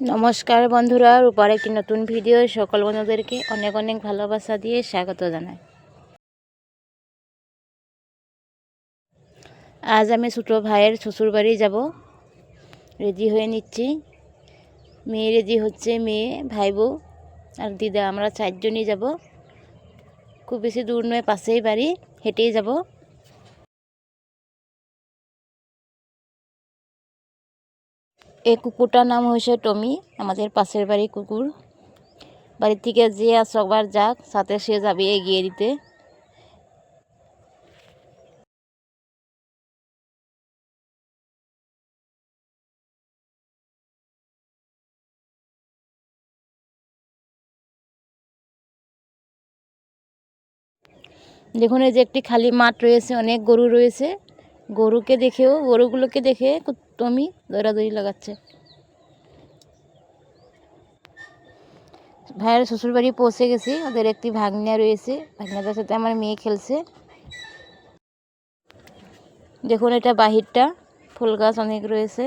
নমস্কার বন্ধুরা, রূপার একটি নতুন ভিডিও সকল বন্ধুদেরকে অনেক অনেক ভালোবাসা দিয়ে স্বাগত জানাই। আজ আমি ছোটো ভাইয়ের শ্বশুর বাড়ি যাব। রেডি হয়ে নিচ্ছি। মেয়ে রেডি হচ্ছে, মেয়ে ভাই বউ আর দিদা। আমরা চারজনই যাব। খুব বেশি দূর নয়, পাশেই বাড়ি, হেঁটেই যাব। এই কুকুরটার নাম হয়েছে টমি, আমাদের পাশের বাড়ি কুকুর। বাড়ির থেকে যে সবার যাক, সাথে সে যাবে এগিয়ে দিতে। দেখুন, এই যে একটি খালি মাঠ রয়েছে, অনেক গরু রয়েছে। গরুকে দেখেও, গরুগুলোকে দেখে টমি দৌড়াদৌড়ি লাগাচ্ছে। ভাইয়ের শ্বশুরবাড়ি পৌঁছে গেছি, ওদের একটি ভাগ্না রয়েছে। ভাগ্নাটার সাথে আমার মেয়ে খেলছে। দেখুন এটা বাহিরটা, ফুল গাছ অনেক রয়েছে।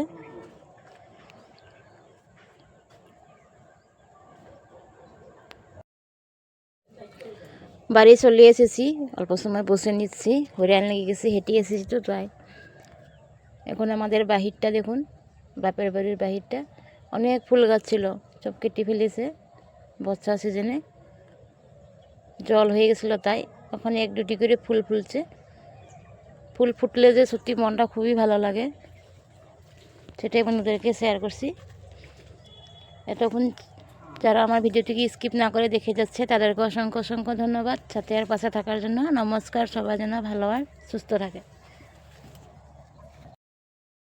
বাড়ি চলে এসেছি, অল্প সময় বসে নিচ্ছি হরিয়ান লেগে গেছি, হেঁটে এসেছি তো তাই। এখন আমাদের বাহিরটা দেখুন, বাপের বাড়ির বাহিরটা। অনেক ফুল গাছ ছিল, সব কেটে ফেলেছে, বর্ষা সিজনে। জল হয়ে গেছিল তাই ওখানে এক দুটি করে ফুল ফুলছে। ফুল ফুটলে যে সত্যি মনটা খুবই ভালো লাগে। সেটাই বন্ধুদেরকে শেয়ার করছি। এতক্ষণ যারা আমার ভিডিওটিকে স্কিপ না করে দেখে যাচ্ছে, তাদেরকে অসংখ্য অসংখ্য ধন্যবাদ। সাথে আর পাশে থাকার জন্য নমস্কার, সবাই যেন ভালো আর সুস্থ থাকে।